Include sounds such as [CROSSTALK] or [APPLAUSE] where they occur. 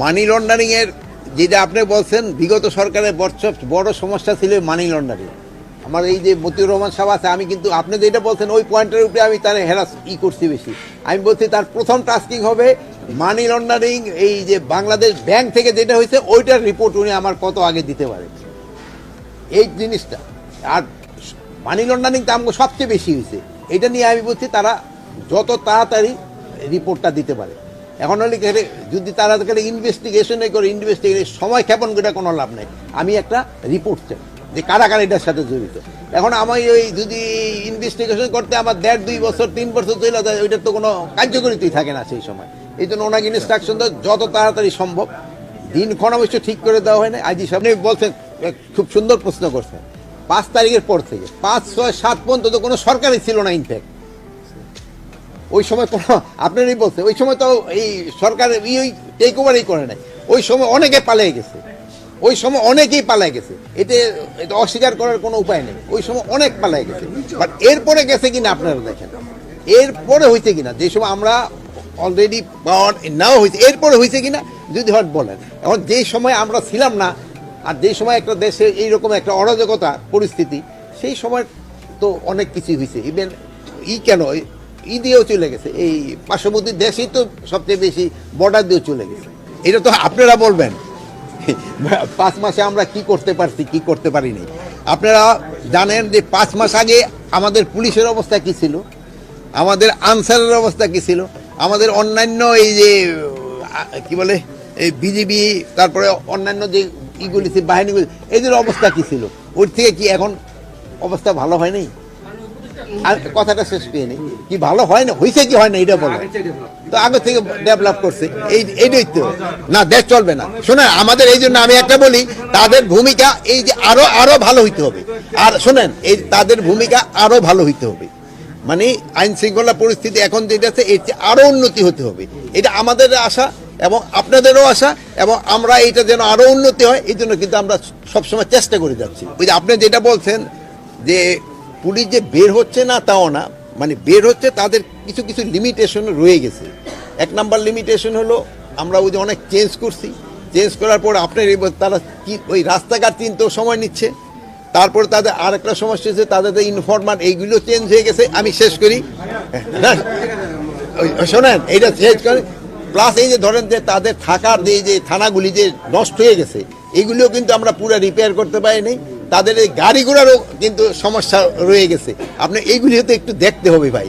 Money laundering এর, যেটা আপনি বলছেন, বিগত সরকারের বড় সমস্যা ছিল মানি লন্ডারিং আমার এই যে মতিউর রহমান সাহেব আছে, আমি কিন্তু, আপনি যেটা বলছেন, ওই পয়েন্টের উপরে আমি তার হেরাস ই করছি বেশি। আমি বলছি, তার প্রথম টাস্কিং হবে মানি লন্ডারিং এই যে বাংলাদেশ ব্যাংক থেকে যেটা হয়েছে, ওইটার রিপোর্ট উনি আমার কত আগে দিতে পারে। এই জিনিসটা। আর মানি লন্ডারিং তো আমাকে সবচেয়ে বেশি হয়েছে। এটা নিয়ে আমি বলছি, তারা যত তাড়াতাড়ি রিপোর্টটা দিতে পারে। এখন হলে যদি তারা তাহলে ইনভেস্টিগেশনে করে ইনভেস্টিগেশন সময় ক্ষেপণ করে কোনো লাভ নেই। আমি একটা রিপোর্ট চাই যে কারা কারা এটার সাথে জড়িত। এখন আমি ওই যদি ইনভেস্টিগেশন করতে আমার দেড়, দুই বছর, তিন বছর চলে যায় ওইটার তো কোনো কার্যকরিতাই থাকে না সেই সময়। এই জন্য ওনাকে ইনস্ট্রাকশন দেয় যত তাড়াতাড়ি সম্ভব। দিনক্ষণ অবশ্য ঠিক করে দেওয়া হয় না আজই সামনে বলছেন, খুব সুন্দর প্রশ্ন করছেন। পাঁচ তারিখের পর থেকে, পাঁচ, ছয়, সাত পর্যন্ত তো কোনো সরকারই ছিল না ইনফ্যাক্ট ওই সময় কোনো [LAUGHS] আপনারই বলছে ওই সময় তো এই সরকার ই ওই টেক ওভারই করে নাই। ওই সময় অনেকে পালিয়ে গেছে। ওই সময় অনেকেই পালিয়ে গেছে। এতে এটা অস্বীকার করার কোনো উপায় নেই। ওই সময় অনেক পালিয়ে গেছে। বাট এরপরে গেছে কিনা আপনারা দেখেন। এরপরে হয়েছে কিনা? যে সময় আমরা অলরেডি পাওয়ার নাও হয়েছে এরপরে হয়েছে কিনা? যদি হট বলেন। এখন যে সময় আমরা ছিলাম না, আর যে সময় একটা দেশে এইরকম একটা অরাজকতা পরিস্থিতি, সেই সময় তো অনেক কিছুই হয়েছে ইভেন ই কেন? ই দিয়েও চলে গেছে। এই পার্শ্ববর্তী দেশেই তো সবচেয়ে বেশি বর্ডার দিয়েও চলে গেছে। এটা তো আপনারা বলবেন। পাঁচ মাসে আমরা কি করতে পারছি, কি করতে পারিনি। আপনারা জানেন যে পাঁচ মাস আগে আমাদের পুলিশের অবস্থা কি ছিল? আমাদের আনসারের অবস্থা কি ছিল? আমাদের অন্যান্য এই যে, কি বলে, এই বিজিবি, তারপরে অন্যান্য যে ইগুলি বাহিনীগুলি, এদের অবস্থা কি ছিল? ওর থেকে কি এখন অবস্থা ভালো হয় নাই আর কথাটা শেষ পেয়ে নেই। কি ভালো হয় না? হয়েছে কি হয় না এটা বলো। তো আগে থেকে ডেভেলপ করছে। এই, এইটাই তো। না, দেশ চলবে না। শোনেন, আমাদের এই জন্য আমি একটা বলি, তাদের ভূমিকা এই যে আরও আরও ভালো হইতে হবে। আর শোনেন, এই তাদের ভূমিকা আরও ভালো হইতে হবে। মানে আইন শৃঙ্খলা পরিস্থিতি এখন যেটা আছে, এর চেয়ে আরও উন্নতি হতে হবে। এটা আমাদের আশা এবং আপনাদেরও আশা এবং আমরা এটা যেন আরও উন্নতি হয়, এই জন্য কিন্তু আমরা সবসময় চেষ্টা করে যাচ্ছি। ওই যে আপনি যেটা বলছেন যে পুলিশ যে বের হচ্ছে না, তাও না। মানে বের হচ্ছে, তাদের কিছু কিছু লিমিটেশন রয়ে গেছে। এক নাম্বার লিমিটেশন হলো, আমরা ওই যে অনেক চেঞ্জ করছি। চেঞ্জ করার পর আপনার তারা কি ওই রাস্তাঘাট চিনতেও সময় নিচ্ছে। তারপরে তাদের আর একটা সমস্যা হচ্ছে, তাদের ইনফরমার এইগুলো চেঞ্জ হয়ে গেছে। আমি শেষ করি। ওই শোনেন, এইটা চেঞ্জ করে। প্লাস এই যে ধরেন যে তাদের থাকার যে যে থানাগুলি যে নষ্ট হয়ে গেছে এগুলিও কিন্তু আমরা পুরো রিপেয়ার করতে পারিনি। তাদের এই গাড়ি ঘোড়ারও কিন্তু সমস্যা রয়ে গেছে। আপনি এইগুলিও তো একটু দেখতে হবে ভাই।